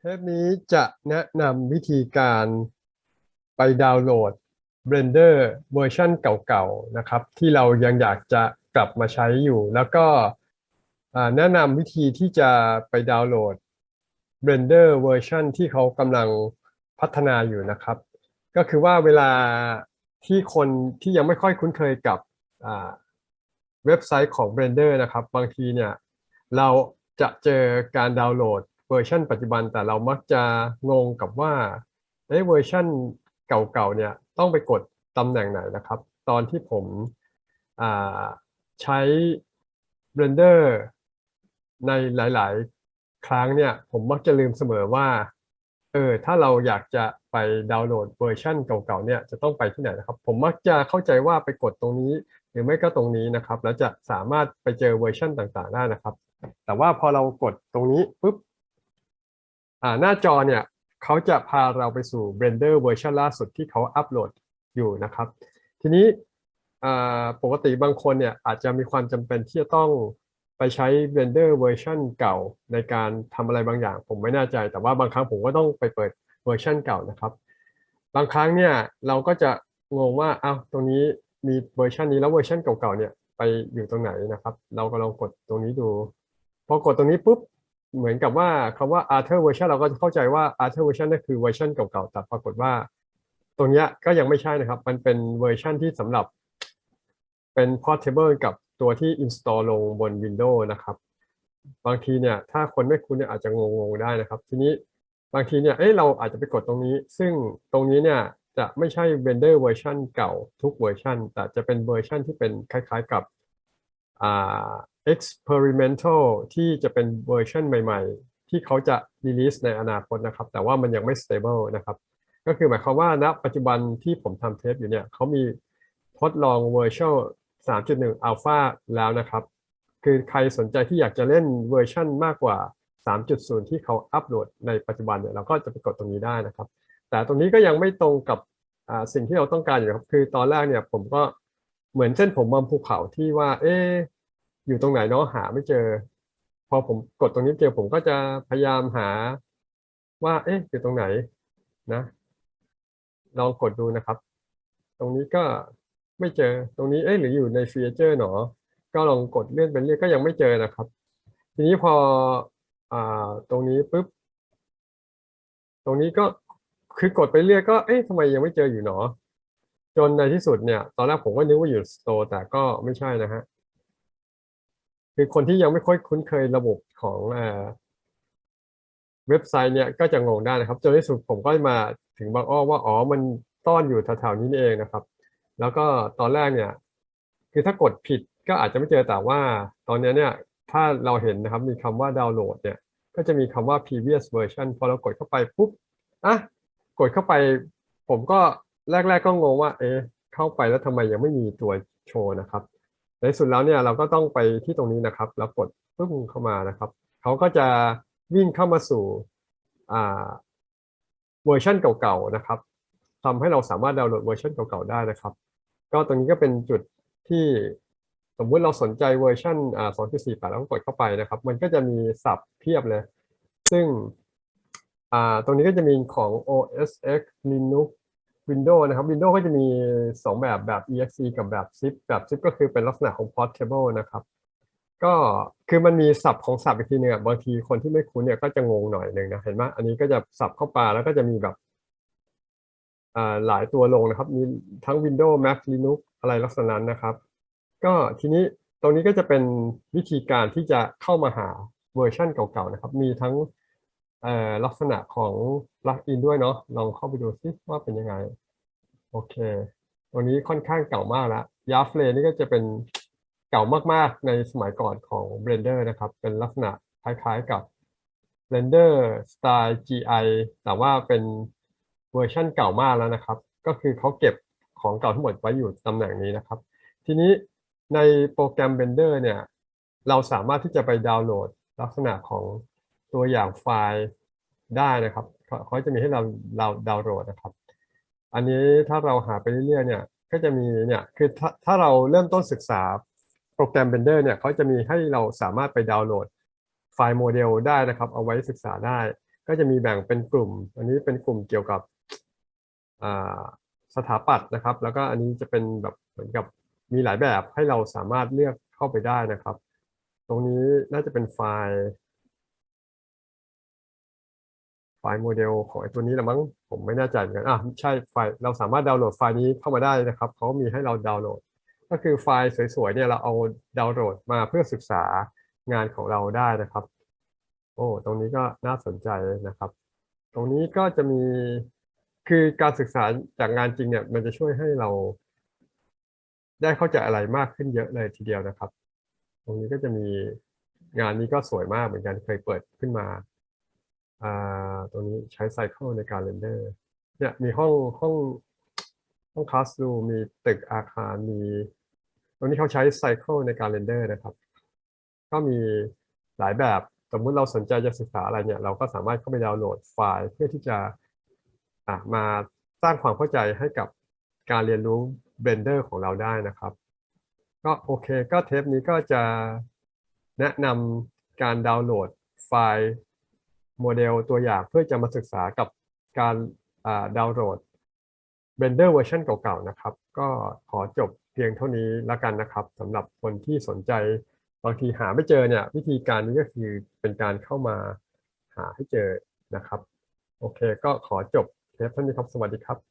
เทปนี้จะแนะนำวิธีการไปดาวน์โหลด Blender เวอร์ชันเก่าๆนะครับ ที่เรายังอยากจะกลับมาใช้อยู่ แล้วก็แนะนำวิธีที่จะไปดาวน์โหลด Blender เวอร์ชันที่เขากำลังพัฒนาอยู่นะครับ ก็คือว่าเวลาที่คนที่ยังไม่ค่อยคุ้นเคยกับเว็บไซต์ของ Blender นะครับ บางทีเนี่ยเราจะเจอการดาวน์โหลด เวอร์ชันปัจจุบันแต่เรามักจะงงกับว่าเอ้เวอร์ชันเก่าๆเนี่ยต้องไปกดตำแหน่งไหนนะครับ ตอนที่ผมใช้ Blender ในหลายๆ ครั้งเนี่ยผมมักจะลืมเสมอว่าเออถ้าเราอยากจะไปดาวน์โหลดเวอร์ชันเก่าๆเนี่ยจะต้องไปที่ไหนนะครับ ผมมักจะเข้าใจว่าไปกดตรงนี้ หรือไม่ก็ตรงนี้นะครับ แล้วจะสามารถไปเจอเวอร์ชันต่างๆได้นะครับ แต่ว่าพอเรากดตรงนี้ปุ๊บ หน้าจอเนี่ยเขาจะพาเราไปสู่ Blender เวอร์ชันล่าสุดที่เขาอัปโหลดอยู่นะครับ ทีนี้ปกติบางคนเนี่ยอาจจะมีความจำเป็นที่จะต้องไปใช้ Blender เวอร์ชันเก่าในการทำอะไรบางอย่าง ผมไม่แน่ใจ แต่ว่าบางครั้งผมก็ต้องไปเปิดเวอร์ชันเก่านะครับ บางครั้งเนี่ยเราก็จะงงว่าอ้าวตรงนี้มีเวอร์ชันนี้แล้วเวอร์ชันเก่าๆเนี่ยไปอยู่ตรงไหนนะครับ เราก็ลองกดตรงนี้ดู พอกดตรงนี้ปุ๊บ เหมือนกับว่าคำว่า Arthur version เราก็จะเข้าใจว่า Arthur version นั่นคือเวอร์ชันเก่าๆ แต่ปรากฏว่า ตรงเนี้ยก็ยังไม่ใช่นะครับ มันเป็นเวอร์ชันที่สำหรับเป็น portable กับตัวที่ install ลงบน Windows นะครับ บางทีเนี่ย ถ้าคนไม่คุ้นเนี่ยอาจจะงงๆได้นะครับ ทีนี้บางทีเนี่ยเอ้ยเราอาจจะไปกดตรงนี้ ซึ่งตรงนี้เนี่ยจะไม่ใช่ Blender เวอร์ชันเก่าทุกเวอร์ชันแต่จะเป็นเวอร์ชันที่เป็นคล้ายๆกับอ่า experimental ที่จะเป็นเวอร์ชันใหม่ๆ ที่เขาจะ release ในอนาคตนะครับ แต่ว่ามันยังไม่ stable นะครับ ก็คือหมายความว่าณปัจจุบันที่ผมทำเทปอยู่เนี่ยเขามีทดลองเวอร์ชัน3.1 Alpha แล้วนะครับ คือใครสนใจที่อยากจะเล่นเวอร์ชันมากกว่า 3.0 ที่เขาอัปโหลดในปัจจุบันเนี่ยเราก็จะไปกดตรงนี้ได้นะครับ แต่ตรงนี้ก็ยังไม่ตรงกับสิ่งที่เราต้องการอยู่ครับ คือตอนแรกเนี่ยผมก็เหมือนเส้นผมบนภูเขาที่ว่า เอ๊ อยู่ตรงไหนเนาะหาไม่เจอ พอผมกดตรงนี้เจอผมก็จะพยายามหาว่า เอ๊ะอยู่ตรงไหนนะลองกดดูนะครับ ตรงนี้ก็ไม่เจอตรงนี้เอ๊ะหรืออยู่ในฟีเจอร์หนอ ก็ลองกดเลื่อนไปเรื่อยก็ยังไม่เจอนะครับ ทีนี้พออ่าตรงนี้ปุ๊บตรงนี้ก็คือกดไปเรื่อยก็เอ๊ะทำไมยังไม่เจออยู่หนอ จนในที่สุดเนี่ย ตอนแรกผมก็นึกว่าอยู่สโตร์แต่ก็ไม่ใช่นะฮะ คือคนที่ยังไม่ค่อยคุ้นเคยระบบของเว็บไซต์เนี่ยก็จะงงได้นะครับจนในที่สุดผมก็มาถึงบางอ้อว่าอ๋อมันซ่อนอยู่แถวๆนี้นี่เองนะครับ แล้วก็ตอนแรกเนี่ย คือถ้ากดผิดก็อาจจะไม่เจอแต่ว่า ตอนนี้เนี่ยถ้าเราเห็นนะครับมีคำว่าดาวน์โหลดเนี่ย ก็จะมีคำว่า previous version พอเรากดเข้าไปปุ๊บอะกดเข้าไป ผมก็แรก ๆ ก็งงว่า เอ๊ะเข้าไปแล้วทำไมยังไม่มีตัวโชว์นะครับ ในสุดแล้วเนี่ยเราก็ต้องไปที่ตรงนี้นะครับ แล้วกดปึ้งเข้ามานะครับเขาก็จะวิ่งเข้ามาสู่เวอร์ชันเก่าๆนะครับทำให้เราสามารถดาวน์โหลดเวอร์ชันเก่าๆได้นะครับ ก็ตรงนี้ก็เป็นจุดที่สมมุติเราสนใจเวอร์ชัน2.48 แล้วก็กดเข้าไปนะครับ มันก็จะมีศัพท์เพียบเลย ซึ่งตรงนี้ก็จะมีของ OS X Linux Windows นะครับ Windows ก็จะมี 2 แบบแบบ exe กับแบบ zip แบบ zip ก็คือเป็นลักษณะของ portable นะครับ ก็คือมันมีศัพท์ของศัพท์อีกทีหนึงอะบางทีคนที่ไม่คุ้นเนี่ยก็จะงงหน่อยหนึ่งนะ เห็นไหมอันนี้ก็จะสับเข้าไปแล้วก็จะมีแบบอ่าหลายตัวลงนะครับ มีทั้ง Windows Mac Linux อะไรลักษณะนั้นนะครับ ก็ทีนี้ตรงนี้ก็จะเป็นวิธีการที่จะเข้ามาหาเวอร์ชันเก่าๆนะครับ มีทั้ง ลักษณะของลักอินด้วยเนาะลองเข้าไปดูซิว่าเป็นยังไง โอเค ตัวนี้ค่อนข้างเก่ามากแล้วยาฟเลนี่ก็จะเป็นเก่ามากๆในสมัยก่อนของ Blender นะครับ เป็นลักษณะคล้ายๆกับ Blender Style GI แต่ว่าเป็นเวอร์ชั่นเก่ามากแล้วนะครับ ก็คือเขาเก็บของเก่าทั้งหมดไว้อยู่ตำแหน่งนี้นะครับ ทีนี้ในโปรแกรม Blender เนี่ย เราสามารถที่จะไปดาวน์โหลดลักษณะของ ตัวอย่างไฟล์ได้นะครับเขาจะมีให้เราเราดาวน์โหลดนะครับ อันนี้ถ้าเราหาไปเรื่อยๆเนี่ยก็จะมีเนี่ยคือถ้าถ้าเราเริ่มต้นศึกษาโปรแกรม Blender เนี่ยเขาจะมีให้เราสามารถไปดาวน์โหลดไฟล์โมเดลได้นะครับ เอาไว้ศึกษาได้ ก็จะมีแบ่งเป็นกลุ่ม อันนี้เป็นกลุ่มเกี่ยวกับสถาปัตย์นะครับ แล้วก็อันนี้จะเป็นแบบเหมือนกับมีหลายแบบให้เราสามารถเลือกเข้าไปได้นะครับ ตรงนี้น่าจะเป็นไฟล์ ล์โมเดลของไอ้ตัวนี้ละมั้งผมไม่แน่ใจเหมือนกันอะใช่ไฟล์เราสามารถดาวน์โหลดไฟล์นี้เข้ามาได้นะครับเขามีให้เราดาวน์โหลด ก็คือไฟล์สวยๆเนี่ยเราเอาดาวน์โหลดมาเพื่อศึกษางานของเราได้นะครับ โอ้ตรงนี้ก็น่าสนใจนะครับ ตรงนี้ก็จะมีคือการศึกษาจากงานจริงเนี่ย มันจะช่วยให้เรา ได้เข้าใจอะไรมากขึ้นเยอะเลยทีเดียวนะครับ ตรงนี้ก็จะมีงานนี้ก็สวยมากเหมือนกันเคยเปิดขึ้นมาอ่า ตรงนี้ใช้ไซเคิลในการเรนเดอร์เนี่ยมีห้องห้องห้องคลาสรูมีตึกอาคารมีตรงนี้เขาใช้ไซเคิลในการเรนเดอร์นะครับ ก็มีหลายแบบ สมมุติเราสนใจจะศึกษาอะไรเนี่ย เราก็สามารถเข้าไปดาวน์โหลดไฟล์เพื่อที่จะอะมาสร้างความเข้าใจให้กับการเรียนรู้ Blender ของเราได้นะครับ ก็โอเคก็เทปนี้ก็จะแนะนำการดาวน์โหลดไฟล์ โมเดลตัวอย่างเพื่อจะมาศึกษากับการดาวน์โหลด Blender เวอร์ชันเก่าๆนะครับ ก็ขอจบเพียงเท่านี้ละกันนะครับสำหรับคนที่สนใจบางทีหาไม่เจอเนี่ยวิธีการนี้ก็คือเป็นการเข้ามาหาให้เจอนะครับ โอเค ก็ขอจบเทปเท่านี้ครับ สวัสดีครับ